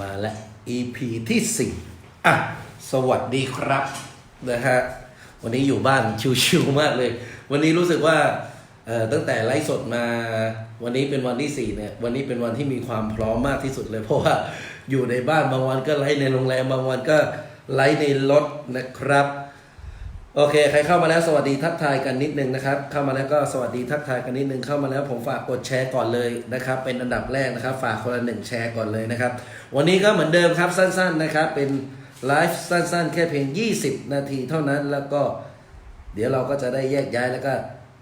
มาแล้ว EP ที่ 4 อะ สวัสดีครับนะฮะวันนี้อยู่บ้านชิวๆมากเลย วันนี้รู้สึกว่าเอ่อตั้งแต่ไลฟ์สดมาวันนี้เป็นวันที่ 4 เนี่ย วันนี้เป็นวันที่มีความพร้อมมากที่สุดเลย เพราะว่าอยู่ในบ้านบางวันก็ไลฟ์ในโรงแรมบางวันก็ไลฟ์ในรถนะครับ โอเค ใครเข้ามาแล้วสวัสดีทักทายกันนิดนึงนะครับ เข้ามาแล้วก็สวัสดีทักทายกันนิดนึงเข้ามาแล้วผมฝากกดแชร์ก่อนเลยนะครับ เป็นอันดับแรกนะครับ ฝากคนละหนึ่งแชร์ก่อนเลยนะครับ วันนี้ก็เหมือนเดิมครับสั้น ๆนะครับ เป็นไลฟ์สั้นๆ แค่เพียง 20 นาทีเท่านั้นแล้วก็ เดี๋ยวเราก็จะได้แยกย้ายแล้วก็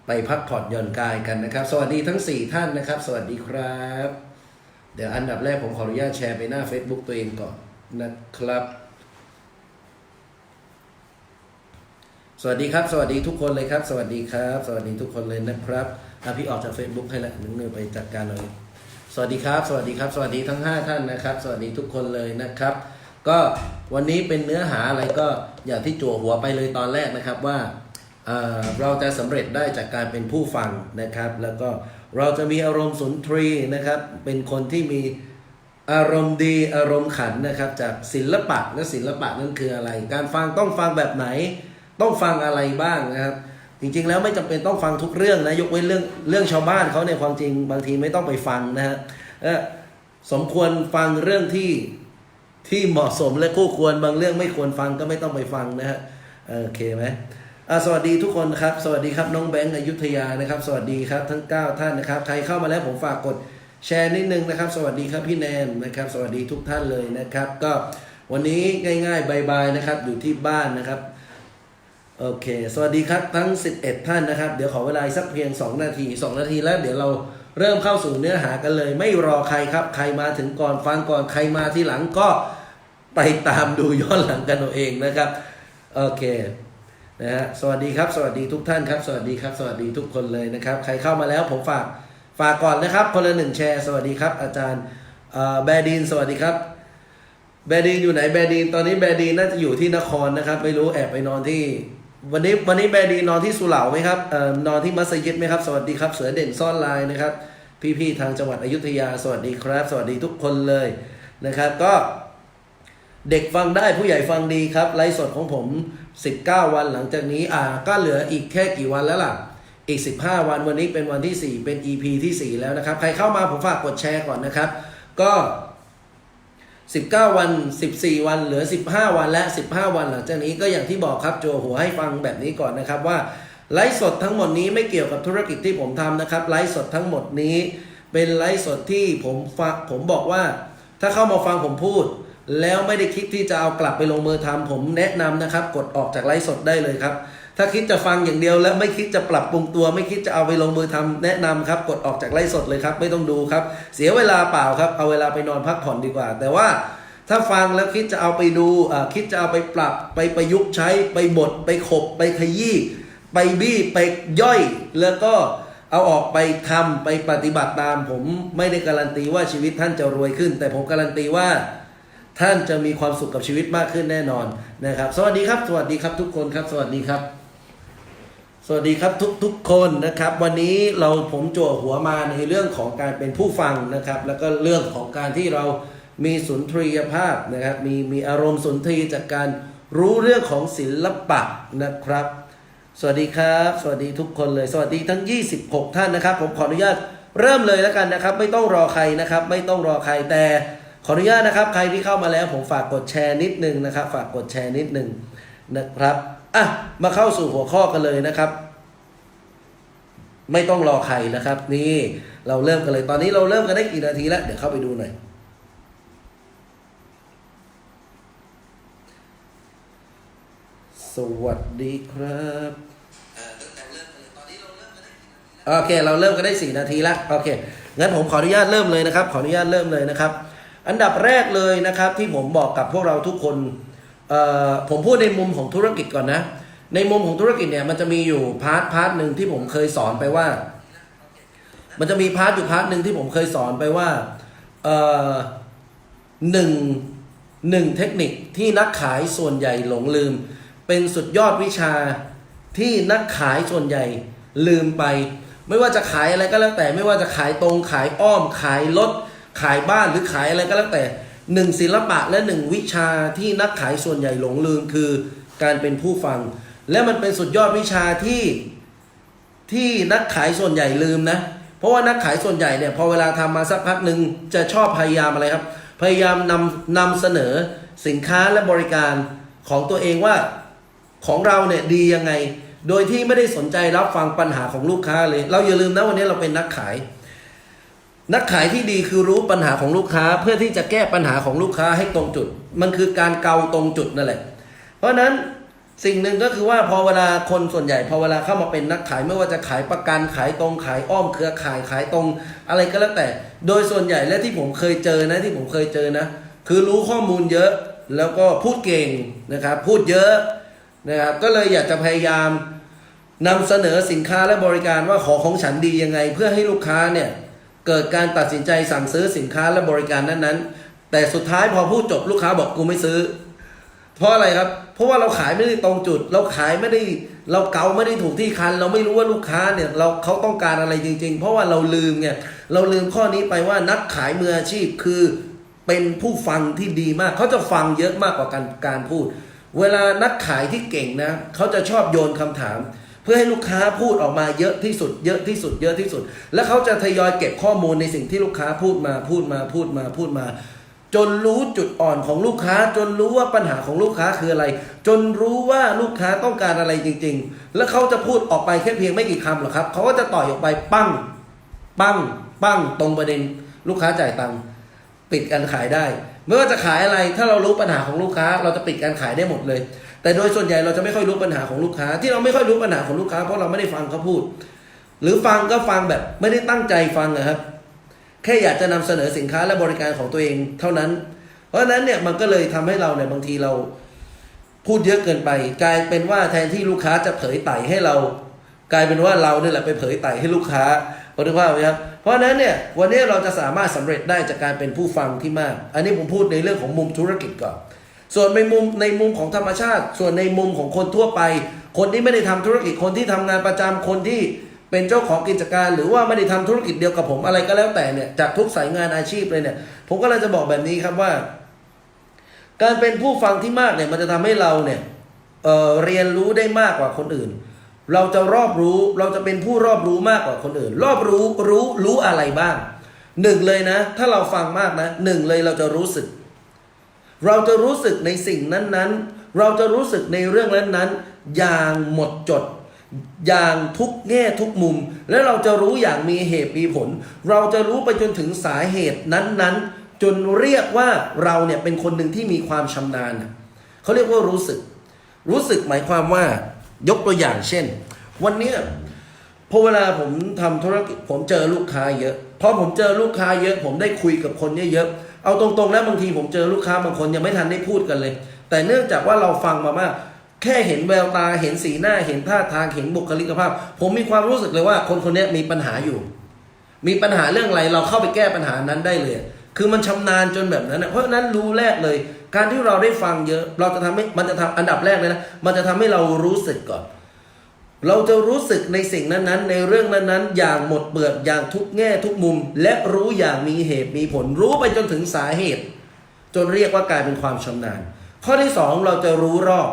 ไปพักผ่อนหย่อนกายกันนะครับ สวัสดีทั้ง 4 ท่านนะครับ สวัสดีครับ เดี๋ยวอันดับแรกผมขออนุญาตแชร์ไปหน้า Facebook ตัวเองก่อนนะครับ สวัสดีครับ สวัสดีทุกคนเลยครับ สวัสดีครับ สวัสดีทุกคนเลยนะครับอะพี่ออกจาก Facebook ให้ละหนึ่งเนื้อไปจัดการเลย สวัสดีครับ สวัสดีครับ สวัสดีทั้ง 5 ท่านนะครับ สวัสดีทุกคนเลยนะครับ ก็วันนี้เป็นเนื้อหาอะไรก็อย่างที่จั่วหัวไปเลยตอนแรกนะครับว่าเเราจะสำเร็จได้จากการเป็นผู้ฟังนะครับ แล้วก็เราจะมีอารมณ์สุนทรีนะครับ เป็นคนที่มีอารมณ์ดีอารมณ์ขันนะครับ จากศิลปะและศิลปะนั่นคืออะไร การฟังต้องฟังแบบไหน ต้องฟังอะไรบ้างนะครับ จริงๆแล้วไม่จำเป็นต้องฟังทุกเรื่องนะยกเว้นเรื่องเรื่องชาวบ้านเขาในยความจริงบางทีไม่ต้องไปฟังนะฮะสมควรฟังเรื่องที่ที่เหมาะสมและคู่ควรบางเรื่องไม่ควรฟังก็ไม่ต้องไปฟังนะฮะโอเคไหมสวัสดีทุกคนครับ สวัสดีครับน้องแบงค์อยุธยานะครับ สวัสดีครับทั้ง 9 ท่านนะครับ ใครเข้ามาแล้วผมฝากกดแชร์นิดนึงนะครับ สวัสดีครับพี่แนนนะครับ สวัสดีทุกท่านเลยนะครับ ก็วันนี้ง่ายๆบายๆนะครับอยู่ที่บ้านนะครับ โอเค สวัสดีครับทั้ง 11 ท่านนะครับ เดี๋ยวขอเวลาสักเพียง 2 นาที 2 นาทีแล้วเดี๋ยวเราเริ่มเข้าสู่เนื้อหากันเลย ไม่รอใครครับ ใครมาถึงก่อนฟังก่อนใครมาที่หลังก็ไปตามดูย้อนหลังกันเอาเองนะครับโอเคนะฮะสวัสดีครับ สวัสดีทุกท่านครับ สวัสดีครับ สวัสดีทุกคนเลยนะครับ ใครเข้ามาแล้วผมฝากฝากก่อนนะครับคนละหนึ่งแชร์ สวัสดีครับ อาจารย์แบดินสวัสดีครับแบดีนอยู่ไหนแบดีนตอนนี้แบดีนน่าจะอยู่ที่นครนะครับไม่รู้แอบไปนอนที่ วันนี้วันนี้แบดีนนอนที่สุเหร่าไหมครับเอ่อนอนที่มัสยิดไหมครับ สวัสดีครับเสือเด่นซ่อนลายนะครับ พี่ๆทางจังหวัดอยุธยา สวัสดีครับ สวัสดีทุกคนเลยนะครับ ก็เด็กฟังได้ผู้ใหญ่ฟังดีครับ ไลฟ์สดของผม 19 วันหลังจากนี้อ่าก็เหลืออีกแค่กี่วันแล้วล่ะ อีก 15 วันวันนี้เป็นวันที่ 4 เป็น EP ที่ 4 แล้วนะครับ ใครเข้ามาผมฝากกดแชร์ก่อนนะครับ ก็ 19 วัน 14 วันเหลือ 15 วันและ 15 วันหลังจากนี้ก็อย่างที่บอกครับโจหัวให้ฟังแบบนี้ก่อนนะครับว่าไลฟ์สดทั้งหมดนี้ไม่เกี่ยวกับธุรกิจที่ผมทำนะครับไลฟ์สดทั้งหมดนี้ เป็นไลฟ์สดที่ผมฟังผมบอกว่า ถ้าเข้ามาฟังผมพูด แล้วไม่ได้คิดที่จะเอากลับไปลงมือทำผมแนะนำนะครับ กดออกจากไลฟ์สดได้เลยครับ ถ้าคิดจะฟังอย่างเดียวแล้วไม่คิดจะปรับปรุงตัว ไม่คิดจะเอาไปลงมือทำแนะนำครับ กดออกจากไลฟ์สดเลยครับ ไม่ต้องดูครับ เสียเวลาเปล่าครับ เอาเวลาไปนอนพักผ่อนดีกว่า แต่ว่าถ้าฟังแล้วคิดจะเอาไปดูคิดจะเอาไปปรับไปประยุกต์ใช้ไปบดไปขบ ไปขยี้ไปบี้ไปย่อย แล้วก็เอาออกไปทำไปปฏิบัติตาม ผมไม่ได้การันตีว่าชีวิตท่านจะรวยขึ้น แต่ผมการันตีว่าท่านจะมีความสุขกับชีวิตมากขึ้นแน่นอนนะครับ สวัสดีครับ สวัสดีครับทุกคนครับ สวัสดีครับ สวัสดีครับทุกทุกคนนะครับ วันนี้เราผมจั่วหัวมาในเรื่องของการเป็นผู้ฟังนะครับ แล้วก็เรื่องของการที่เรามีสุนทรียภาพนะครับ มีมีอารมณ์สุนทรียจากการรู้เรื่องของศิลปะนะครับ สวัสดีครับ สวัสดีทุกคนเลย สวัสดีทั้ง 26 ท่านนะครับ ผมขออนุญาตเริ่มเลยแล้วกันนะครับ ไม่ต้องรอใครนะครับ ไม่ต้องรอใครแต่ขออนุญาตนะครับ ใครที่เข้ามาแล้วผมฝากกดแชร์นิดนึงนะครับ ฝากกดแชร์นิดนึงนะครับ อะมาเข้าสู่หัวข้อกันเลยนะครับ ไม่ต้องรอใครนะครับ นี่เราเริ่มกันเลยตอนนี้เราเริ่มกันได้กี่นาทีแล้วเดี๋ยวเข้าไปดูหน่อยสวัสดีครับโอเค เราเริ่มกันได้สี่นาทีแล้วโอเคงั้นผมขออนุญาตเริ่มเลยนะครับ ขออนุญาตเริ่มเลยนะครับ อันดับแรกเลยนะครับ ที่ผมบอกกับพวกเราทุกคน ผมพูดในมุมของธุรกิจก่อนนะ ในมุมของธุรกิจเนี่ยมันจะมีอยู่พาร์ทพาร์ทหนึ่งที่ผมเคยสอนไปว่า มันจะมีพาร์ทอยู่พาร์ทหนึ่งที่ผมเคยสอนไปว่าหนึ่งหนึ่งเทคนิคที่นักขายส่วนใหญ่หลงลืม เป็นสุดยอดวิชาที่นักขายส่วนใหญ่ลืมไป ไม่ว่าจะขายอะไรก็แล้วแต่ ไม่ว่าจะขายตรงขายอ้อมขายรถขายบ้านหรือขายอะไรก็แล้วแต่ หนึ่งศิลปะและหนึ่งวิชาที่นักขายส่วนใหญ่หลงลืมคือการเป็นผู้ฟัง และมันเป็นสุดยอดวิชาที่ที่นักขายส่วนใหญ่ลืมนะ เพราะว่านักขายส่วนใหญ่เนี่ยพอเวลาทำมาสักพักหนึ่งจะชอบพยายามอะไรครับ พยายามนำนำเสนอสินค้าและบริการของตัวเองว่าของเราเนี่ยดียังไง โดยที่ไม่ได้สนใจรับฟังปัญหาของลูกค้าเลย เราอย่าลืมนะวันนี้เราเป็นนักขาย นักขายที่ดีคือรู้ปัญหาของลูกค้า เพื่อที่จะแก้ปัญหาของลูกค้าให้ตรงจุด มันคือการเกาตรงจุดนั่นแหละ เพราะนั้นสิ่งหนึ่งก็คือว่าพอเวลาคนส่วนใหญ่พอเวลาเข้ามาเป็นนักขายไม่ว่าจะขายประกันขายตรงขายอ้อมเครือข่ายขายตรง อะไรก็แล้วแต่ โดยส่วนใหญ่และที่ผมเคยเจอนะที่ผมเคยเจอนะ คือรู้ข้อมูลเยอะแล้วก็พูดเก่งนะครับพูดเยอะนะครับก็เลยอยากจะพยายามนำเสนอสินค้าและบริการว่าขอของฉันดียังไง เพื่อให้ลูกค้าเนี่ย เกิดการตัดสินใจสั่งซื้อสินค้าและบริการนั้นๆ แต่สุดท้ายพอพูดจบลูกค้าบอกกูไม่ซื้อ เพราะอะไรครับ เพราะว่าเราขายไม่ได้ตรงจุด เราขายไม่ได้เราเกาไม่ได้ถูกที่คัน เราไม่รู้ว่าลูกค้าเนี่ยเราเขาต้องการอะไรจริง ๆ เพราะว่าเราลืมไงเราลืมข้อนี้ไปว่านักขายมืออาชีพคือเป็นผู้ฟังที่ดีมาก เขาจะฟังเยอะมากกว่าการการพูด เวลานักขายที่เก่งนะเขาจะชอบโยนคำถาม พื่อให้ลูกค้าพูดออกมาเยอะที่สุด เยอะที่สุด เยอะที่สุด แล้วเขาจะทยอยเก็บข้อมูลในสิ่งที่ลูกค้าพูดมาพูดมาพูดมาพูดมา จนรู้จุดอ่อนของลูกค้า จนรู้ว่าปัญหาของลูกค้าคืออะไร จนรู้ว่าลูกค้าต้องการอะไรจริง ๆ แล้วเขาจะพูดออกไปแค่เพียงไม่กี่คำหรอกครับเขาก็จะต่อยออกไปปั้งปั้งปั้งตรงประเด็นลูกค้าจ่ายตังค์ปิดการขายได้ไม่ว่าจะขายอะไรถ้าเรารู้ปัญหาของลูกค้า เราจะปิดการขายได้หมดเลย แต่โดยส่วนใหญ่เราจะไม่ค่อยรู้ปัญหาของลูกค้า ที่เราไม่ค่อยรู้ปัญหาของลูกค้าเพราะเราไม่ได้ฟังเขาพูด หรือฟังก็ฟังแบบไม่ได้ตั้งใจฟังนะครับ แค่อยากจะนำเสนอสินค้าและบริการของตัวเองเท่านั้น เพราะฉะนั้นเนี่ยมันก็เลยทำให้เราเนี่ยบางทีเราพูดเยอะเกินไป กลายเป็นว่าแทนที่ลูกค้าจะเผยไต่ให้เรา กลายเป็นว่าเราเนี่ยแหละไปเผยไต่ให้ลูกค้าเพอถึงว่าพไหมครับเพราะฉะนั้นเนี่ยวันนี้เราจะสามารถสำเร็จได้จากการเป็นผู้ฟังที่มาก อันนี้ผมพูดในเรื่องของมุมธุรกิจก่อน ส่วนในมุมในมุมของธรรมชาติ ส่วนในมุมของคนทั่วไป คนที่ไม่ได้ทำธุรกิจคนที่ทำงานประจำคนที่เป็นเจ้าของกิจการ หรือว่าไม่ได้ทำธุรกิจเดียวกับผมอะไรก็แล้วแต่เนี่ยจากทุกสายงานอาชีพเลยเนี่ย ผมก็เลยจะบอกแบบนี้ครับว่า การเป็นผู้ฟังที่มากเนี่ยมันจะทำให้เราเนี่ยเเรียนรู้ได้มากกว่าคนอื่น เราจะรอบรู้เราจะเป็นผู้รอบรู้มากกว่าคนอื่น รอบรู้รู้รู้อะไรบ้างหนึ่งเลยนะ ถ้าเราฟังมากนะหนึ่งเลยเราจะรู้สึก เราจะรู้สึกในสิ่งนั้นๆ เราจะรู้สึกในเรื่องนั้นๆ อย่างหมดจด อย่างทุกแง่ทุกมุม และเราจะรู้อย่างมีเหตุมีผล เราจะรู้ไปจนถึงสาเหตุนั้นๆ จนเรียกว่าเราเนี่ยเป็นคนหนึ่งที่มีความชำนาญเขาเรียกว่ารู้สึก รู้สึกหมายความว่ายกตัวอย่างเช่น วันนี้พอเวลาผมทำธุรกิจผมเจอลูกค้าเยอะพอผมเจอลูกค้าเยอะ ผมได้คุยกับคนเยอะๆ เอาตรงๆแล้วบางทีผมเจอลูกค้าบางคนยังไม่ทันได้พูดกันเลย แต่เนื่องจากว่าเราฟังมามาก แค่เห็นแววตาเห็นสีหน้าเห็นท่าทางเห็นบุคลิกภาพ ผมมีความรู้สึกเลยว่าคนคนนี้มีปัญหาอยู่ มีปัญหาเรื่องอะไรเราเข้าไปแก้ปัญหานั้นได้เลย คือมันชำนาญจนแบบนั้นนะเพราะฉะนั้นรู้แรกเลย การที่เราได้ฟังเยอะ เราจะทำให้มันจะทำอันดับแรกเลยนะมันจะทำให้เรารู้สึกก่อน เราจะรู้สึกในสิ่งนั้นๆ ในเรื่องนั้นๆ อย่างหมดเปลือกอย่างทุกแง่ทุกมุม และรู้อย่างมีเหตุมีผลรู้ไปจนถึงสาเหตุ จนเรียกว่ากลายเป็นความชำนาญ ข้อที่สองเราจะรู้รอบ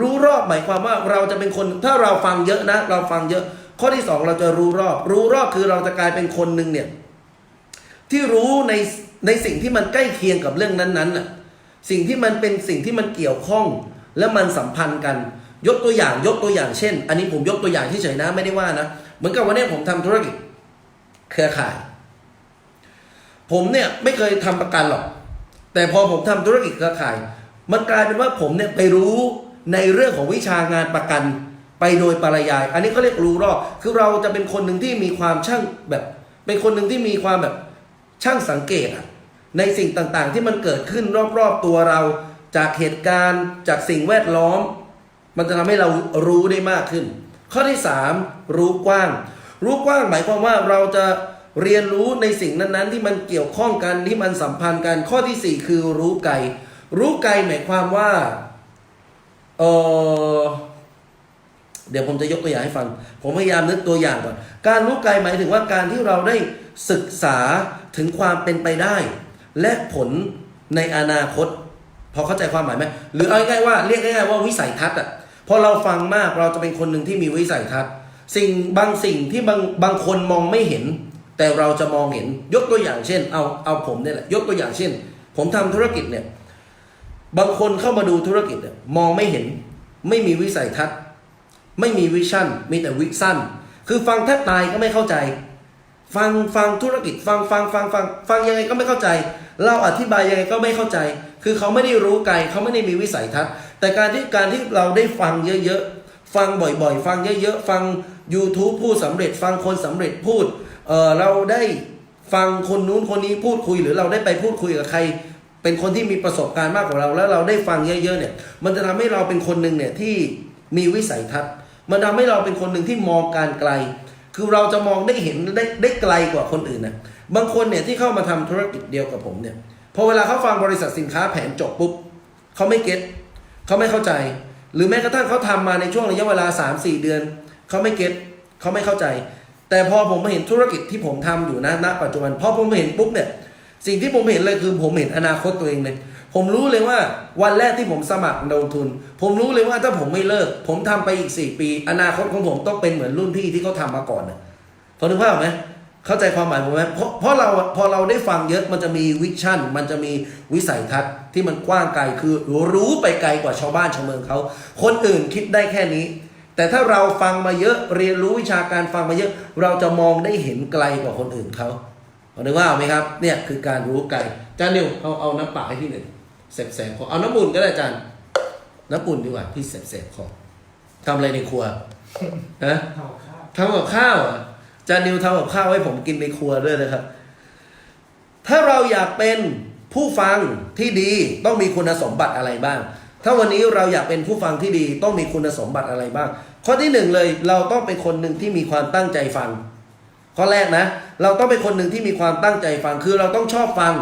รู้รอบหมายความว่าเราจะเป็นคนถ้าเราฟังเยอะนะ เราฟังเยอะ ข้อที่สองเราจะรู้รอบ รู้รอบคือเราจะกลายเป็นคนหนึ่งเนี่ยที่รู้ในในสิ่งที่มันใกล้เคียงกับเรื่องนั้นๆน่ะสิ่งที่มันเป็นสิ่งที่มันเกี่ยวข้องและมันสัมพันธ์กัน ยกตัวอย่างยกตัวอย่างเช่น อันนี้ผมยกตัวอย่างที่เฉยๆนะไม่ได้ว่านะเหมือนกับวันนี้ผมทำธุรกิจเครือข่าย ผมเนี่ยไม่เคยทำประกันหรอก แต่พอผมทำธุรกิจเครือข่าย มันกลายเป็นว่าผมเนี่ยไปรู้ในเรื่องของวิชางานประกันไปโดยปรยาย อันนี้เขาเรียกรู้รอบคือเราจะเป็นคนหนึ่งที่มีความช่างแบบ เป็นคนหนึ่งที่มีความแบบช่างสังเกตอะในสิ่งต่างๆที่มันเกิดขึ้นรอบๆตัวเราจากเหตุการณ์จากสิ่งแวดล้อม มันจะทำให้เรารู้ได้มากขึ้น ข้อที่สามรู้กว้าง รู้กว้างหมายความว่าเราจะเรียนรู้ในสิ่งนั้นๆ ที่มันเกี่ยวข้องกันที่มันสัมพันธ์กัน ข้อที่สี่คือรู้ไกลรู้ไกลหมายความว่าเออเดี๋ยวผมจะยกตัวอย่างให้ฟัง ผมพยายามนึกตัวอย่างก่อน การรู้ไกลหมายถึงว่าการที่เราได้ศึกษาถึงความเป็นไปได้ และผลในอนาคต พอเข้าใจความหมายไหมหรือเอาง่ายๆว่าเรียกง่ายๆว่าวิสัยทัศน์อะ พอเราฟังมากเราจะเป็นคนหนึ่งที่มีวิสัยทัศน์ สิ่งบางสิ่งที่บางบางคนมองไม่เห็น แต่เราจะมองเห็นยกตัวอย่างเช่น เอาเอาผมเนี่ยแหละยกตัวอย่างเช่น ผมทำธุรกิจเนี่ยบางคนเข้ามาดูธุรกิจเนี่ยมองไม่เห็น ไม่มีวิสัยทัศน์ ไม่มีวิชั่น มีแต่วิสั้น คือฟังแทบตายก็ไม่เข้าใจ ฟังฟังธุรกิจ ฟังฟังฟังฟังฟังยังไงก็ไม่เข้าใจ เราอธิบายยังไงก็ไม่เข้าใจ คือเขาไม่ได้รู้ไกลเขาไม่ได้มีวิสัยทัศน์ แต่การที่การที่เราได้ฟังเยอะๆ ฟังบ่อยๆ ฟังเยอะๆ ฟัง YouTube พูดสำเร็จ ฟังคนสำเร็จพูดเออเราได้ฟังคนนู้นคนนี้พูดคุยหรือเราได้ไปพูดคุยกับใคร เป็นคนที่มีประสบการณ์มากกว่าเรา แล้วเราได้ฟังเยอะๆเนี่ย มันจะทำให้เราเป็นคนหนึ่งเนี่ยที่มีวิสัยทัศน์ มันทำให้เราเป็นคนหนึ่งที่มองการไกล คือเราจะมองได้เห็นได้ได้ไกลกว่าคนอื่นนะบางคนเนี่ยที่เข้ามาทำธุรกิจเดียวกับผมเนี่ยพอเวลาเขาฟังบริษัทสินค้าแผนจบปุ๊บเขาไม่เก็ต เขาไม่เข้าใจ หรือแม้กระทั่งเขาทำมาในช่วงระยะเวลา 3-4 เดือน เขาไม่เก็ตเขาไม่เข้าใจ แต่พอผมมาเห็นธุรกิจที่ผมทำอยู่นะณปัจจุบันพอผมเห็นปุ๊บเนี่ยสิ่งที่ผมเห็นเลยคือผมเห็นอนาคตตัวเองเลยผมรู้เลยว่าวันแรกที่ผมสมัครลงทุน ผมรู้เลยว่าถ้าผมไม่เลิก ผมทำไปอีก 4 ปี อนาคตของผมต้องเป็นเหมือนรุ่นพี่ที่เขาทำมาก่อนนะพอนึกภาพไหม เข้าใจความหมายผมไหมเพราะเพราะเราพอเราได้ฟังเยอะมันจะมีวิชั่น มันจะมีวิสัยทัศน์ที่มันกว้างไกลคือรู้ไปไกลกว่าชาวบ้านชาวเมืองเขา คนอื่นคิดได้แค่นี้ แต่ถ้าเราฟังมาเยอะเรียนรู้วิชาการฟังมาเยอะ เราจะมองได้เห็นไกลกว่าคนอื่นเขาพอนึกว่าพอไหมครับ เนี่ยคือการรู้ไกลจานนิวเอาเอาน้ำเปล่าให้พี่หนึ่งแสบๆคอเอาน้ำอุ่นก็ได้จานน้ำอุ่นดีกว่าพี่แสบๆคอทำอะไรในครัวฮะเอาข้าวทำกับข้าวอะ จานิวทำกับข้าวให้ผมกินในครัวด้วยนะครับ ถ้าเราอยากเป็นผู้ฟังที่ดีต้องมีคุณสมบัติอะไรบ้าง ถ้าวันนี้เราอยากเป็นผู้ฟังที่ดีต้องมีคุณสมบัติอะไรบ้าง ข้อที่หนึ่งเลยเราต้องเป็นคนหนึ่งที่มีความตั้งใจฟัง ข้อแรกนะ เราต้องเป็นคนหนึ่งที่มีความตั้งใจฟัง คือเราต้องชอบฟัง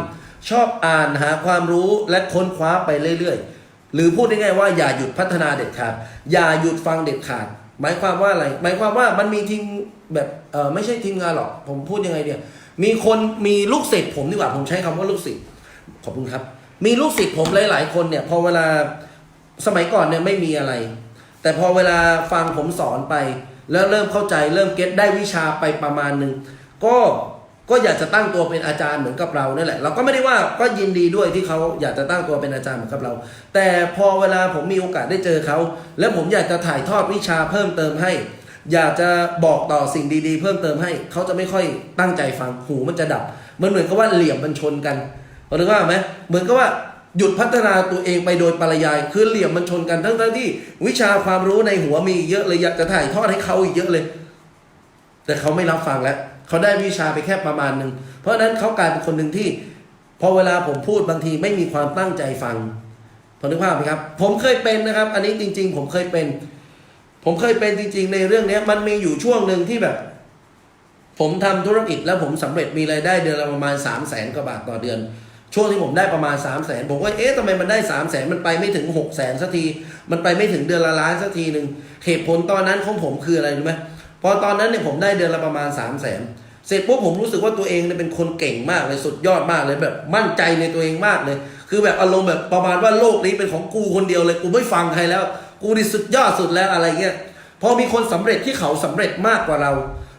ชอบอ่านหาความรู้และค้นคว้าไปเรื่อยๆ หรือพูดง่ายๆว่าอย่าหยุดพัฒนาเด็ดขาด อย่าหยุดฟังเด็ดขาด หมายความว่าอะไร หมายความว่ามันมีทีมแบบเออไม่ใช่ทีมงานหรอก ผมพูดยังไงเดียมีคนมีลูกศิษย์ผมดีกว่าผมใช้คำว่าลูกศิษย์ขอบคุณครับ มีลูกศิษย์ผมหลาย ๆ คนเนี่ย พอเวลาสมัยก่อนเนี่ยไม่มีอะไร แต่พอเวลาฟังผมสอนไป แล้วเริ่มเข้าใจเริ่มเก็ตได้วิชาไปประมาณหนึ่งก็ ก็อยากจะตั้งตัวเป็นอาจารย์เหมือนกับเรานั่นแหละ เราก็ไม่ได้ว่าก็ยินดีด้วยที่เขาอยากจะตั้งตัวเป็นอาจารย์เหมือนกับเรา แต่พอเวลาผมมีโอกาสได้เจอเขา แล้วผมอยากจะถ่ายทอดวิชาเพิ่มเติมให้ อยากจะบอกต่อสิ่งดีๆ เพิ่มเติมให้ เขาจะไม่ค่อยตั้งใจฟังหูมันจะดับ มันเหมือนกับว่าเหลี่ยมมันชนกันพอนึกว่าไหมเหมือนกับว่าหยุดพัฒนาตัวเองไปโดยปริยาย คือเหลี่ยมมันชนกันทั้งๆที่ วิชาความรู้ในหัวมีเยอะเลยอยากจะถ่ายทอดให้เขาอีกเยอะเลย แต่เขาไม่รับฟังแล้ว เขาได้วิชาไปแค่ประมาณหนึ่งเพราะฉะนั้นเขากลายเป็นคนหนึ่งที่พอเวลาผมพูดบางทีไม่มีความตั้งใจฟังพอนึกภาพไหมครับ ผมเคยเป็นนะครับ อันนี้จริง ๆ ผมเคยเป็น ผมเคยเป็นจริง ๆ ในเรื่องนี้มันมีอยู่ช่วงหนึ่งที่แบบ ผมทำธุรกิจแล้วผมสำเร็จมีรายได้เดือนละประมาณ3 0 0แสนกว่าบาทต่อเดือน ช่วงที่ผมได้ประมาณ3 0 0แสนผมก็เอ๊ะทำไมมันได้3 0 0แสนมันไปไม่ถึง6 0แสนสักที มันไปไม่ถึงเดือนละล้านสักทีหนึ่งเหตุผลตอนนั้นของผมคืออะไรรู้ไหม พอตอนนั้นเนี่ยผมได้เดือนละประมาณ3 0 0แสนเสร็จปุ๊บผมรู้สึกว่าตัวเองเนี่ยเป็นคนเก่งมากเลยสุดยอดมากเลยแบบมั่นใจในตัวเองมากเลย คือแบบอารมณ์แบบประมาณว่าโลกนี้เป็นของกูคนเดียวเลยกูไม่ฟังใครแล้ว กูนี่สุดยอดสุดแล้วอะไรเงี้ยพอมีคนสำเร็จที่เขาสำเร็จมากกว่าเรา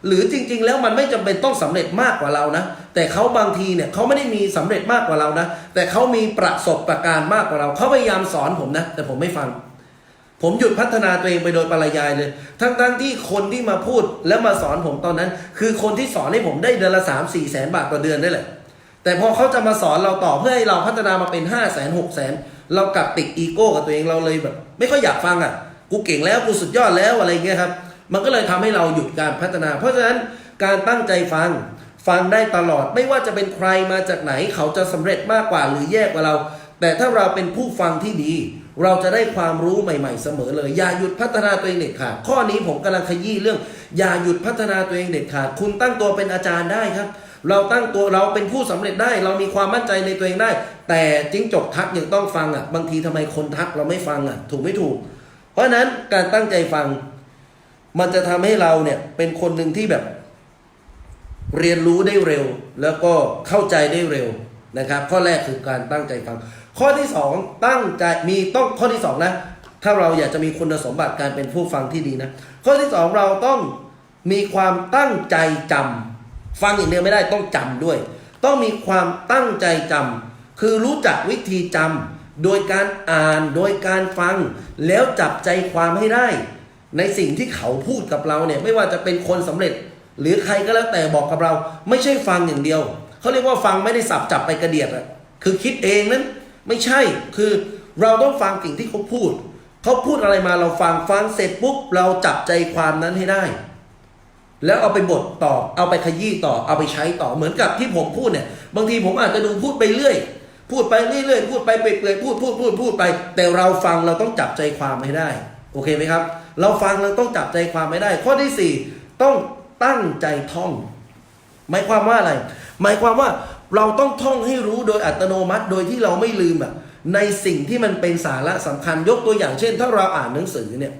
หรือจริง ๆ แล้วมันไม่จำเป็นต้องสำเร็จมากกว่าเรานะ แต่เขาบางทีเนี่ยเขาไม่ได้มีสำเร็จมากกว่าเรานะ แต่เขามีประสบการณ์มากกว่าเราเขาพยายามสอนผมนะ แต่ผมไม่ฟัง ผมหยุดพัฒนาตัวเองไปโดยปรยายเลย ทั้งๆที่คนที่มาพูดแล้วมาสอนผมตอนนั้น คือคนที่สอนให้ผมได้เดือนละสามสี่แสนบาทต่อเดือนได้แหละ แต่พอเขาจะมาสอนเราต่อเพื่อให้เราพัฒนามาเป็นห้าแสนหกแสนเรากลับติดอีโก้กับตัวเองเราเลยแบบ ไม่ค่อยอยากฟังอะ กูเก่งแล้วกูสุดยอดแล้วอะไรเงี้ยครับ มันก็เลยทำให้เราหยุดการพัฒนา เพราะฉะนั้นการตั้งใจฟังฟังได้ตลอดไม่ว่าจะเป็นใครมาจากไหนเขาจะสำเร็จมากกว่าหรือแย่กว่าเรา แต่ถ้าเราเป็นผู้ฟังที่ดี เราจะได้ความรู้ใหม่ ๆ เสมอเลย อย่าหยุดพัฒนาตัวเองเด็ดขาดข้อนี้ผมกำลังขยี้เรื่อง อย่าหยุดพัฒนาตัวเองเด็ดขาดคุณตั้งตัวเป็นอาจารย์ได้ครับ เราตั้งตัวเราเป็นผู้สำเร็จได้ เรามีความมั่นใจในตัวเองได้ แต่จิ้งจกทักยังต้องฟังอะ บางทีทำไมคนทักเราไม่ฟังอะ ถูกไม่ถูก เพราะฉะนั้นการตั้งใจฟัง มันจะทำให้เราเนี่ยเป็นคนหนึ่งที่แบบ เรียนรู้ได้เร็ว แล้วก็เข้าใจได้เร็วนะครับ ข้อแรกคือการตั้งใจฟัง ข้อที่สองตั้งใจมีต้องข้อที่สองนะ ถ้าเราอยากจะมีคุณสมบัติการเป็นผู้ฟังที่ดีนะ ข้อที่สองเราต้องมีความตั้งใจจำฟังอย่างเดียวไม่ได้ต้องจำด้วย ต้องมีความตั้งใจจำคือรู้จักวิธีจำโดยการอ่านโดยการฟัง แล้วจับใจความให้ได้ ในสิ่งที่เขาพูดกับเราเนี่ยไม่ว่าจะเป็นคนสำเร็จ หรือใครก็แล้วแต่บอกกับเรา ไม่ใช่ฟังอย่างเดียวเขาเรียกว่าฟังไม่ได้สับจับไปกระเดียดอะคือคิดเองนั้น ไม่ใช่ คือเราต้องฟังสิ่งที่เขาพูด เขาพูดอะไรมาเราฟัง ฟังเสร็จปุ๊บเราจับใจความนั้นให้ได้ แล้วเอาไปบทต่อ เอาไปขยี้ต่อ เอาไปใช้ต่อ เหมือนกับที่ผมพูดเนี่ย บางทีผมอาจจะดูพูดไปเรื่อย พูดไปเรื่อยๆ พูดไปเปื่อยๆ พูดพูดพูดพูดไป แต่เราฟังเราต้องจับใจความให้ได้ โอเคไหมครับ เราฟังเราต้องจับใจความไม่ได้ ข้อที่สี่ต้องตั้งใจท่อง หมายความว่าอะไร หมายความว่า เราต้องท่องให้รู้โดยอัตโนมัติโดยที่เราไม่ลืมอะในสิ่งที่มันเป็นสาระสำคัญยกตัวอย่างเช่น ถ้าเราอ่านหนังสือเนี่ย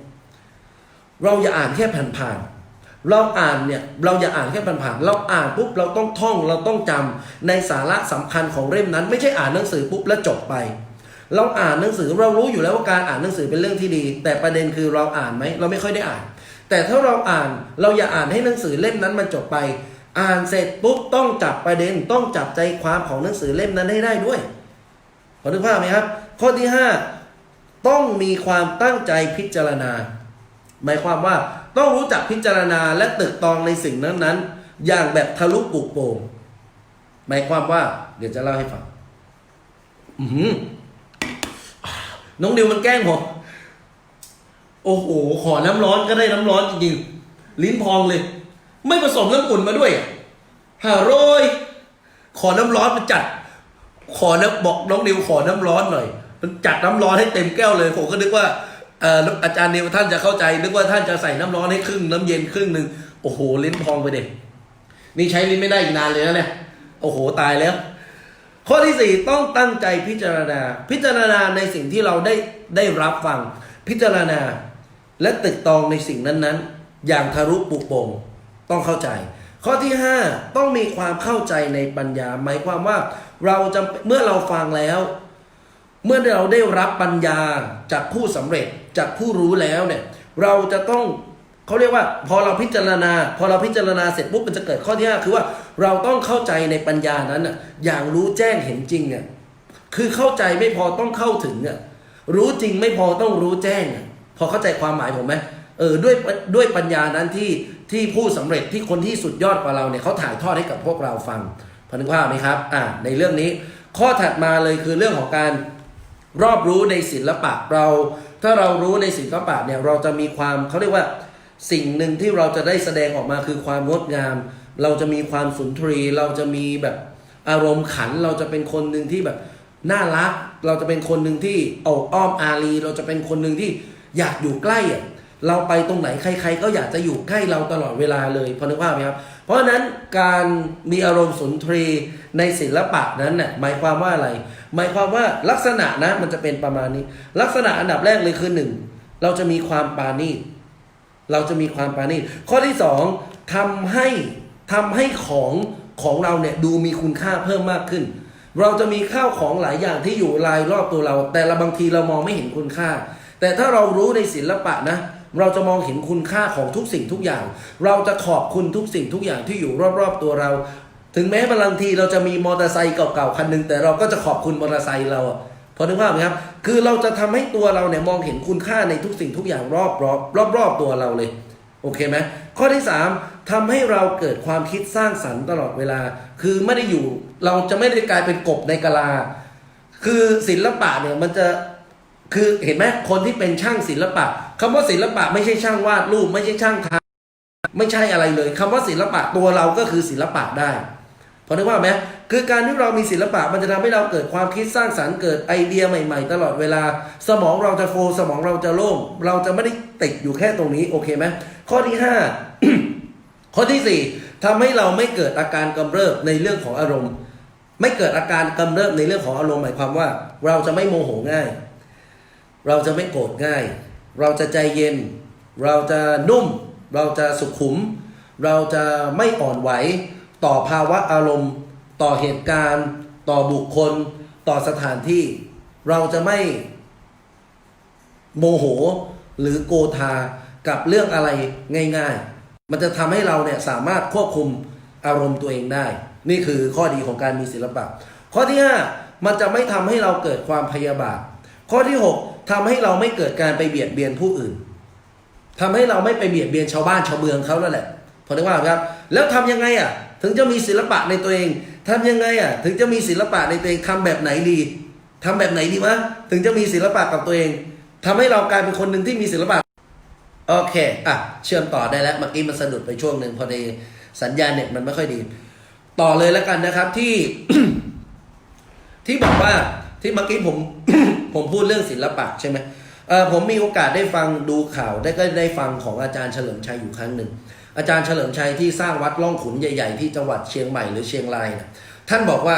เราอย่าอ่านแค่ผ่านๆเราอ่านเนี่ยเราอย่าอ่านแค่ผ่านๆเราอ่านปุ๊บเราต้องท่องเราต้องจำในสาระสำคัญของเล่มนั้น ไม่ใช่อ่านหนังสือปุ๊บแล้วจบไป เราอ่านหนังสือเรารู้อยู่แล้วว่าการอ่านหนังสือเป็นเรื่องที่ดี แต่ประเด็นคือเราอ่านไหมเราไม่ค่อยได้อ่าน แต่ถ้าเราอ่านเราอย่าอ่านให้หนังสือเล่มนั้นมันจบไป อ่านเสร็จปุ๊บต้องจับประเด็นต้องจับใจความของหนังสือเล่มนั้นให้ได้ด้วยพอนึกภาพไหมครับ ข้อที่ห้าต้องมีความตั้งใจพิจารณา หมายความว่าต้องรู้จักพิจารณาและตึกตองในสิ่งนั้นๆ อย่างแบบทะลุปลุกโปงหมายความว่า เดี๋ยวจะเล่าให้ฟังอือหือน้องดิวมันแกล้งผมโอ้โห ขอน้ำร้อนก็ได้น้ำร้อนจริงๆลิ้นพองเลย ไม่ผสมน้ำอุ่นมาด้วยอะฮาโรย ขอน้ำร้อนมาจัด ขอน้ำบอกน้องดิวขอน้ำร้อนหน่อย มันจัดน้ำร้อนให้เต็มแก้วเลย ผมก็นึกว่าอ่ออาจารย์เนวท่านจะเข้าใจ นึกว่าท่านจะใส่น้ำร้อนให้ครึ่งน้ำเย็นครึ่งหนึ่งโอ้โหลิ้นพองไปเด็กนี่ใช้ลิ้นไม่ได้อีกนานเลยนะเนี่ย โอ้โหตายแล้ว ข้อที่สี่ต้องตั้งใจพิจารณา พิจารณาในสิ่งที่เราได้ได้รับฟัง พิจารณาและตึกตองในสิ่งนั้นๆ อย่างทะลุปุโปร่ง ต้องเข้าใจ ข้อที่ห้าต้องมีความเข้าใจในปัญญา หมายความว่าเราจะเมื่อเราฟังแล้ว เมื่อเราได้รับปัญญาจากผู้สำเร็จจากผู้รู้แล้วเนี่ยเราจะต้องเขาเรียกว่า พอเราพิจารณา พอเราพิจารณาเสร็จปุ๊บมันจะเกิดข้อที่ห้าคือว่าเราต้องเข้าใจในปัญญานั้นอะอย่างรู้แจ้งเห็นจริงอะคือเข้าใจไม่พอต้องเข้าถึงอะรู้จริงไม่พอต้องรู้แจ้งอะพอเข้าใจความหมายผมไหม เออด้วยด้วยปัญญานั้นที่ที่ผู้สำเร็จที่คนที่สุดยอดกว่าเราเนี่ยเขาถ่ายทอดให้กับพวกเราฟังพอนึกภาพไหมครับอ่าในเรื่องนี้ ข้อถัดมาเลยคือเรื่องของการรอบรู้ในศิลปะเรา ถ้าเรารู้ในศิลปะเนี่ยเราจะมีความเขาเรียกว่าสิ่งหนึ่งที่เราจะได้แสดงออกมาคือความงดงาม เราจะมีความสุนทรีเราจะมีแบบอารมณ์ขันเราจะเป็นคนหนึ่งที่แบบน่ารัก เราจะเป็นคนหนึ่งที่อกอ้อมอารี เราจะเป็นคนหนึ่งที่อยากอยู่ใกล้อะ เราไปตรงไหนใคร ๆ ก็อยากจะอยู่ใกล้เราตลอดเวลาเลยพอนึกภาพไหมครับ เพราะฉะนั้นการมีอารมณ์สุนทรีในศิลปะนั้นน่ะหมายความว่าอะไร หมายความว่าลักษณะนะมันจะเป็นประมาณนี้ ลักษณะอันดับแรกเลยคือหนึ่งเราจะมีความปาณีเราจะมีความปาณีข้อที่สองทำให้ทำให้ของของเราเนี่ยดูมีคุณค่าเพิ่มมากขึ้น เราจะมีข้าวของหลายอย่างที่อยู่รายรอบตัวเรา แต่ละบางทีเรามองไม่เห็นคุณค่า แต่ถ้าเรารู้ในศิลปะนะ เราจะมองเห็นคุณค่าของทุกสิ่งทุกอย่าง เราจะขอบคุณทุกสิ่งทุกอย่างที่อยู่รอบๆตัวเรา ถึงแม้บางทีเราจะมีมอเตอร์ไซค์เก่าๆคันหนึ่งแต่เราก็จะขอบคุณมอเตอร์ไซค์เราพอนึกภาพไหมครับ คือเราจะทำให้ตัวเราเนี่ยมองเห็นคุณค่าในทุกสิ่งทุกอย่างรอบรอบรอบๆตัวเราเลย โอเคไหมข้อที่สามทำให้เราเกิดความคิดสร้างสรรค์ตลอดเวลา คือไม่ได้อยู่เราจะไม่ได้กลายเป็นกบในกะลา คือศิลปะเนี่ยมันจะคือเห็นไหมคนที่เป็นช่างศิลปะ คำว่าศิลปะไม่ใช่ช่างวาดรูป ไม่ใช่ช่างทำไม่ใช่อะไรเลยคำว่าศิลปะตัวเราก็คือศิลปะได้พอนึกว่าไหมคือการที่เรามีศิลปะมันจะทำให้เราเกิดความคิดสร้างสรรค์เกิดไอเดียใหม่ ๆ ตลอดเวลา สมองเราจะโฟร์สมองเราจะโล่งเราจะไม่ได้ติดอยู่แค่ตรงนี้โอเคไหมข้อที่ห้าข้อที่สี่ทำให้เราไม่เกิดอาการกำเริบในเรื่องของอารมณ์ ไม่เกิดอาการกำเริบในเรื่องของอารมณ์หมายความว่า เราจะไม่โมโหง่าย เราจะไม่โกรธง่าย เราจะใจเย็น เราจะนุ่ม เราจะสุขุม เราจะไม่อ่อนไหว ต่อภาวะอารมณ์ ต่อเหตุการณ์ ต่อบุคคล ต่อสถานที่ เราจะไม่โมโหหรือโกธากับเรื่องอะไรง่ายๆ มันจะทำให้เราเนี่ยสามารถควบคุมอารมณ์ตัวเองได้ นี่คือข้อดีของการมีศิลปะ ข้อที่ 5 มันจะไม่ทำให้เราเกิดความพยาบาท ข้อที่ 6 ทำให้เราไม่เกิดการไปเบียดเบียนผู้อื่นทำให้เราไม่ไปเบียดเบียนชาวบ้านชาวเมืองเขาแล้วแหละพอได้ว่าครับ แล้วทำยังไงอะ ถึงจะมีศิลปะในตัวเองทำยังไงอะ ถึงจะมีศิลปะในตัวเองทำแบบไหนดีทำแบบไหนดีวะถึงจะมีศิลปะกับตัวเองทำให้เรากลายเป็นคนหนึ่งที่มีศิลปะโอเคอะเชื่อมต่อได้แล้วเมื่อกี้มันสะดุดไปช่วงหนึ่งพอดีสัญญาณเน็ตมันไม่ค่อยดี ต่อเลยแล้วกันนะครับที่ที่บอกว่า ที่เมื่อกี้ผม ผมพูดเรื่องศิลปะใช่ไหมเออผมมีโอกาสได้ฟังดูข่าวได้ก็ได้ฟังของอาจารย์เฉลิมชัยอยู่ครั้งหนึ่งอาจารย์เฉลิมชัยที่สร้างวัดล่องขุนใหญ่ ๆ ที่จังหวัดเชียงใหม่หรือเชียงรายนะท่านบอกว่า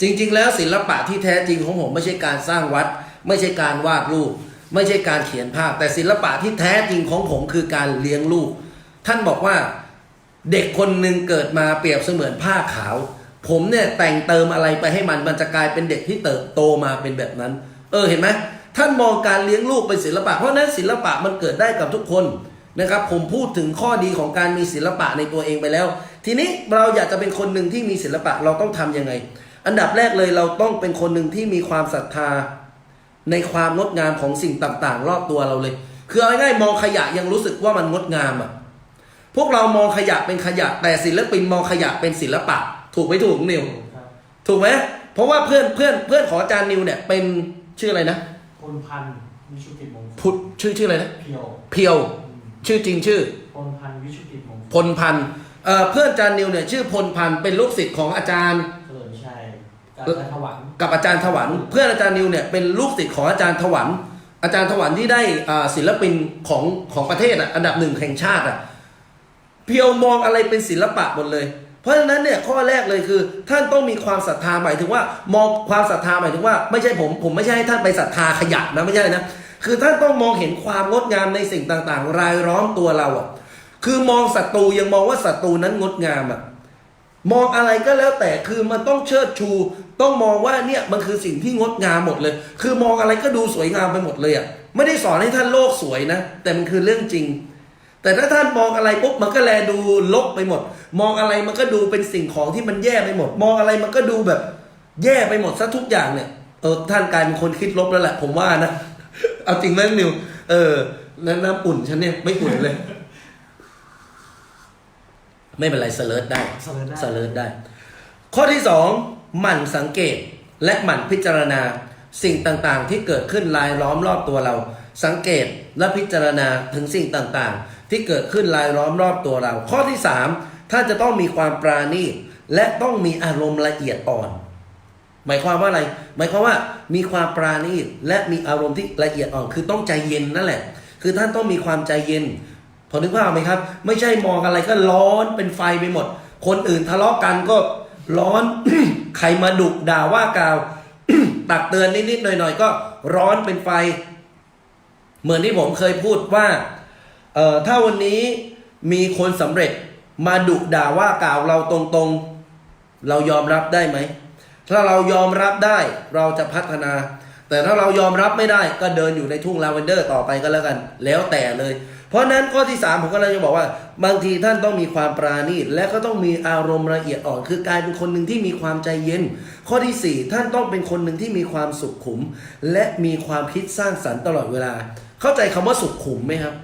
จริง ๆ แล้วศิลปะที่แท้จริงของผมไม่ใช่การสร้างวัด ไม่ใช่การวาดรูป ไม่ใช่การเขียนภาพ แต่ศิลปะที่แท้จริงของผมคือการเลี้ยงลูก ท่านบอกว่าเด็กคนหนึ่งเกิดมาเปรียบเสมือนผ้าขาว ผมเนี่ยแต่งเติมอะไรไปให้มันมันจะกลายเป็นเด็กที่เติบโตมาเป็นแบบนั้น เออเห็นไหมท่านมองการเลี้ยงลูกเป็นศิลปะ เพราะนั้นศิลปะมันเกิดได้กับทุกคนนะครับ ผมพูดถึงข้อดีของการมีศิลปะในตัวเองไปแล้ว ทีนี้เราอยากจะเป็นคนหนึ่งที่มีศิลปะเราต้องทำยังไง อันดับแรกเลยเราต้องเป็นคนหนึ่งที่มีความศรัทธา ในความงดงามของสิ่งต่างๆ รอบตัวเราเลย คือเอาง่ายๆมองขยะยังรู้สึกว่ามันงดงามอะพวกเรามองขยะเป็นขยะแต่ศิลปินมองขยะเป็นศิลปะ ถูกไหมถูกนิว ครับถูกไหมเพราะว่าเพื่อนเพื่อนเพื่อนของอาจารย์นิวเนี่ยเป็นชื่ออะไรนะพลพันธ์วิชุกิจมงคลพุทธชื่อชื่ออะไรนะเพียวเพียวชื่อจริงชื่อ พลพันธ์วิชุกิจมงคลพลพันธ์เอ่อเพื่อนอาจารย์นิวเนี่ยชื่อพลพันธ์เป็นลูกศิษย์ของอาจารย์ เฉลิมชัยการจันทวันกับอาจารย์ถวันเพื่อนอาจารย์นิวเนี่ยเป็นลูกศิษย์ของอาจารย์ถวันอาจารย์ถวันที่ได้อ่าศิลปินของของประเทศอะอันดับหนึ่งแห่งชาติอะเพียวมองอะไรเป็นศิลปะหมดเลย เพราะฉะนั้นเนี่ยข้อแรกเลยคือ ท่านต้องมีความศรัทธาหมายถึงว่ามองความศรัทธาหมายถึงว่าไม่ใช่ผม ผมไม่ใช่ให้ท่านไปศรัทธาขยะนะไม่ใช่นะคือท่านต้องมองเห็นความงดงามในสิ่งต่างๆ รายล้อมตัวเราอะคือมองศัตรูยังมองว่าศัตรูนั้นงดงามอะมองอะไรก็แล้วแต่คือมันต้องเชิดชู ต้องมองว่าเนี่ยมันคือสิ่งที่งดงามหมดเลย คือมองอะไรก็ดูสวยงามไปหมดเลยอะไม่ได้สอนให้ท่านโลกสวยนะ แต่มันคือเรื่องจริง แต่ถ้าท่านมองอะไรปุ๊บมันก็แลดูลกไปหมด มองอะไรมันก็ดูเป็นสิ่งของที่มันแย่ไปหมด มองอะไรมันก็ดูแบบ แย่ไปหมดซะทุกอย่างเนี่ยเออท่านกลายเป็นคนคิดลบแล้วแหละผมว่านะเอาจริงไหมนิวเออแล้วน้ำอุ่นฉันเนี่ยไม่อุ่นเลย ไม่เป็นไรเสลิร์ดได้เสลิร์ดได้เสลิร์ดได้ ข้อที่สองหมั่นสังเกตและหมั่นพิจารณาสิ่งต่างๆ ที่เกิดขึ้นรายล้อมรอบตัวเรา สังเกตและพิจารณาถึงสิ่งต่างๆ ที่เกิดขึ้นรายล้อมรอบตัวเรา ข้อที่สามท่านจะต้องมีความปราณีตและต้องมีอารมณ์ละเอียดอ่อน หมายความว่าอะไร หมายความว่ามีความปราณีตและมีอารมณ์ที่ละเอียดอ่อน คือต้องใจเย็นนั่นแหละ คือท่านต้องมีความใจเย็นพอนึกภาพไหมครับ ไม่ใช่มองอะไรก็ร้อนเป็นไฟไปหมด คนอื่นทะเลาะกันก็ร้อนใครมาดุด่าว่ากล่าวตักเตือนนิดๆหน่อยๆก็ร้อนเป็นไฟ เหมือนที่ผมเคยพูดว่า เอ่อถ้าวันนี้มีคนสำเร็จมาดุด่าว่ากล่าวเราตรงๆ เรายอมรับได้ไหม ถ้าเรายอมรับได้เราจะพัฒนา แต่ถ้าเรายอมรับไม่ได้ก็เดินอยู่ในทุ่งลาเวนเดอร์ต่อไปก็แล้วกัน แล้วแต่เลย เพราะฉะนั้นข้อที่สามผมก็เลยจะบอกว่า บางทีท่านต้องมีความปราณีตและก็ต้องมีอารมณ์ละเอียดอ่อน คือกลายเป็นคนหนึ่งที่มีความใจเย็น ข้อที่สี่ท่านต้องเป็นคนหนึ่งที่มีความสุขขุม และมีความคิดสร้างสรรค์ตลอดเวลา เข้าใจคำว่าสุขขุมไหมครับ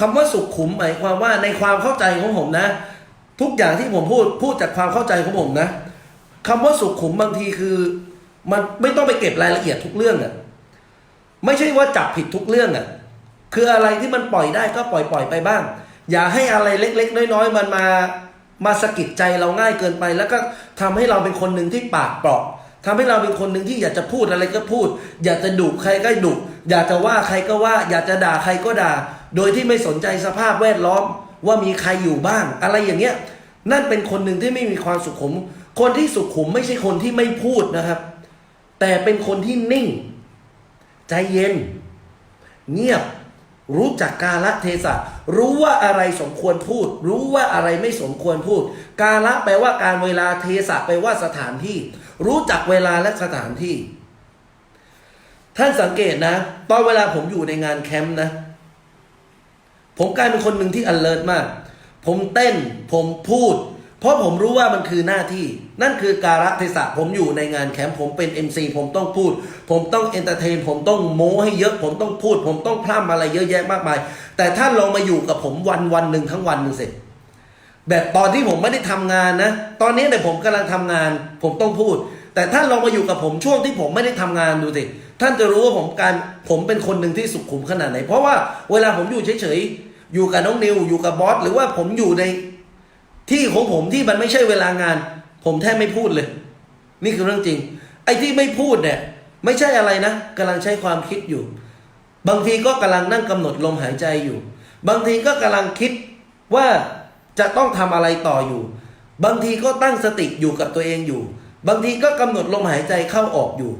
คำว่าสุขุมหมายความว่าในความเข้าใจของผมนะ ทุกอย่างที่ผมพูดพูดจากความเข้าใจของผมนะคำว่าสุขุมบางทีคือ มันไม่ต้องไปเก็บรายละเอียดทุกเรื่องอะไม่ใช่ว่าจับผิดทุกเรื่องอะคืออะไรที่มันปล่อยได้ก็ปล่อยปล่อยไปบ้าง อย่าให้อะไรเล็ก ๆ น้อย ๆ มันมามาสะกิดใจเราง่ายเกินไป แล้วก็ทำให้เราเป็นคนหนึ่งที่ปากเปราะ ทำให้เราเป็นคนหนึ่งที่อยากจะพูดอะไรก็พูด อยากจะดุใครก็ดุอยากจะว่าใครก็ว่า อยากจะด่าใครก็ด่า โดยที่ไม่สนใจสภาพแวดล้อมว่ามีใครอยู่บ้าง อะไรอย่างเงี้ยนั่นเป็นคนหนึ่งที่ไม่มีความสุขุม คนที่สุขุมไม่ใช่คนที่ไม่พูดนะครับ แต่เป็นคนที่นิ่ง ใจเย็น เงียบ รู้จักกาลเทศะ รู้ว่าอะไรสมควรพูด รู้ว่าอะไรไม่สมควรพูด กาละแปลว่าการเวลาเทศะแปลว่าสถานที่ รู้จักเวลาและสถานที่ ท่านสังเกตนะ ตอนเวลาผมอยู่ในงานแคมป์นะ ผมกลายเป็นคนหนึ่งที่ alert มาก ผมเต้น ผมพูด เพราะผมรู้ว่ามันคือหน้าที่ นั่นคือการะเทศะผมอยู่ในงานแคมป์ผมเป็น MC ผมต้องพูด ผมต้องเอนเตอร์เทน ผมต้องโม้ให้เยอะ ผมต้องพูด ผมต้องพร่ำอะไรเยอะแยะมากมาย แต่ท่านลองมาอยู่กับผมวันวันหนึ่งทั้งวันหนึ่งเสร็จ แบบตอนที่ผมไม่ได้ทำงานนะ ตอนนี้เนี่ผมกำลังทำงาน ผมต้องพูด แต่ท่านลองมาอยู่กับผมช่วงที่ผมไม่ได้ทำงานดูสิท่านจะรู้ว่าผมการผมเป็นคนหนึ่งที่สุขุมขนาดไหน เพราะว่าเวลาผมอยู่เฉยๆอยู่กับน้องนิวอยู่กับบอสหรือว่าผมอยู่ในที่ของผมที่มันไม่ใช่เวลางาน ผมแทบไม่พูดเลย นี่คือเรื่องจริง ไอ้ที่ไม่พูดเนี่ย ไม่ใช่อะไรนะกำลังใช้ความคิดอยู่ บางทีก็กำลังนั่งกำหนดลมหายใจอยู่ บางทีก็กำลังคิดว่า จะต้องทำอะไรต่ออยู่ บางทีก็ตั้งสติอยู่กับตัวเองอยู่ บางทีก็กำหนดลมหายใจเข้าออกอยู่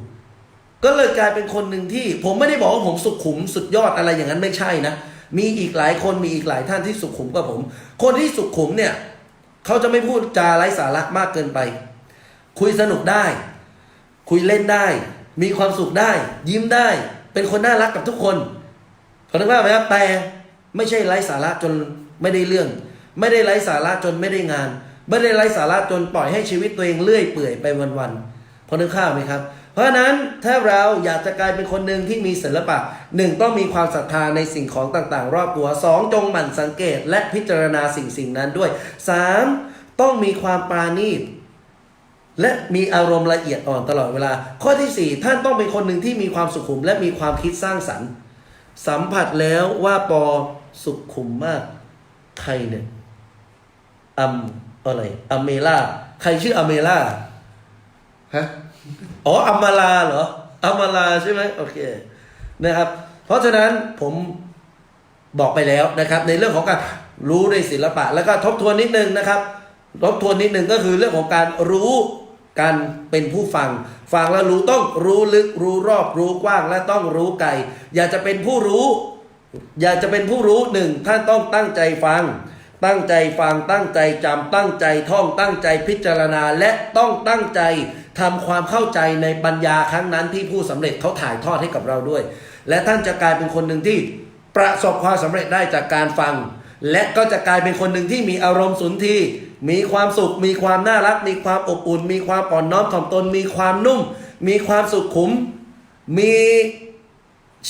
ก็เลยกลายเป็นคนหนึ่งที่ ผมไม่ได้บอกว่าผมสุขุมสุดยอดอะไรอย่างนั้นไม่ใช่นะ มีอีกหลายคนมีอีกหลายท่านที่สุขุมกว่าผม คนที่สุขุมเนี่ยเขาจะไม่พูดจาไร้สาระมากเกินไป คุยสนุกได้ คุยเล่นได้ มีความสุขได้ ยิ้มได้ เป็นคนน่ารักกับทุกคนขอนึกว่าไหมครับแต่ไม่ใช่ไร้สาระจนไม่ได้เรื่อง ไม่ได้ไร้สาระจนไม่ได้งาน ไม่ได้ไร้สาระจนปล่อยให้ชีวิตตัวเองเลื่อยเปื่อยไปวันๆพอนึกข้าวไหมครับ เพราะฉะนั้นถ้าเราอยากจะกลายเป็นคนหนึ่งที่มีศิลปะหนึ่งต้องมีความศรัทธาในสิ่งของต่างๆ รอบตัวสองจงหมั่นสังเกตและพิจารณาสิ่งสิ่งนั้นด้วยสามต้องมีความปราณีตและมีอารมณ์ละเอียดอ่อนตลอดเวลา ข้อที่ 4 ท่านต้องเป็นคนหนึ่งที่มีความสุขุม และมีความคิดสร้างสรรค์ สัมผัสแล้วว่าปอสุขุมมาก ใครเนี่ย อัมอะไรอเมล่าใครชื่ออเมล่าฮะอ๋ออัมมาลาเหรออัมมาลาใช่ไหมโอเคนะครับ เพราะฉะนั้นผมบอกไปแล้วนะครับ ในเรื่องของการรู้ในศิลปะ แล้วก็ทบทวนนิดนึงนะครับ ทบทวนนิดนึงก็คือเรื่องของการรู้การเป็นผู้ฟัง ฟังแล้วรู้ต้องรู้ลึกรู้รอบรู้กว้างและต้องรู้ไกลอยากจะเป็นผู้รู้ อยากจะเป็นผู้รู้หนึ่งท่านต้องตั้งใจฟัง ตั้งใจฟังตั้งใจจำตั้งใจท่องตั้งใจพิจารณาและต้องตั้งใจทำความเข้าใจในปัญญาครั้งนั้นที่ผู้สำเร็จเขาถ่ายทอดให้กับเราด้วย และท่านจะกลายเป็นคนหนึ่งที่ประสบความสำเร็จได้จากการฟัง และก็จะกลายเป็นคนหนึ่งที่มีอารมณ์สุนทรีมีความสุข มีความน่ารัก มีความอบอุ่น มีความอ่อนน้อมถ่อมตน มีความนุ่ม มีความสุขุม มี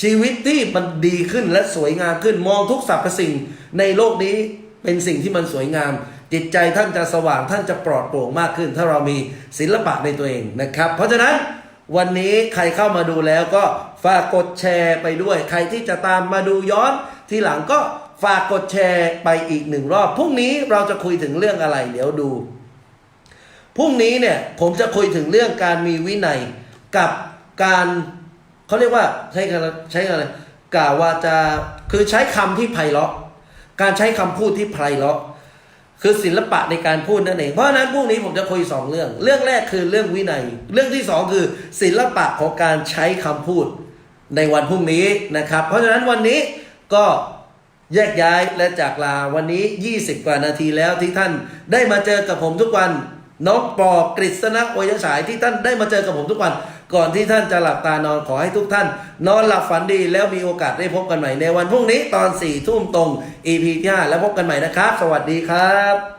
ชีวิตที่มันดีขึ้นและสวยงามขึ้นมองทุกสรรพสิ่งในโลกนี้ เป็นสิ่งที่มันสวยงาม จิตใจท่านจะสว่างท่านจะปลอดโปร่งมากขึ้น ถ้าเรามีศิลปะในตัวเองนะครับ เพราะฉะนั้นวันนี้ใครเข้ามาดูแล้วก็ฝากกดแชร์ไปด้วย ใครที่จะตามมาดูย้อนทีหลังก็ฝากกดแชร์ไปอีกหนึ่งรอบพรุ่งนี้เราจะคุยถึงเรื่องอะไร เดี๋ยวดูพรุ่งนี้เนี่ยผมจะคุยถึงเรื่องการมีวินัยกับการเขาเรียกว่าใช้กันใช้อะไรกล่าววาจาคือใช้คำที่ไพเราะ การใช้คำพูดที่ไพเราะคือศิลปะในการพูดนั่นเอง เพราะฉะนั้นพรุ่งนี้ผมจะคุยสองเรื่อง เรื่องแรกคือเรื่องวินัย เรื่องที่สองคือ ศิลปะของการใช้คำพูดในวันพรุ่งนี้นะครับ เพราะฉะนั้นวันนี้ก็แยกย้ายและจากลาวันนี้ 20 กว่านาทีแล้วที่ท่านได้มาเจอกับผมทุกวันน้องปอกฤษณะโอยฉายที่ท่านได้มาเจอกับผมทุกวัน ก่อนที่ท่านจะหลับตานอนขอให้ทุกท่าน นอนหลับฝันดีแล้วมีโอกาสได้พบกันใหม่ในวันพรุ่งนี้ตอน4ทุ่มตรง EP ที่5แล้วพบกันใหม่นะครับ สวัสดีครับ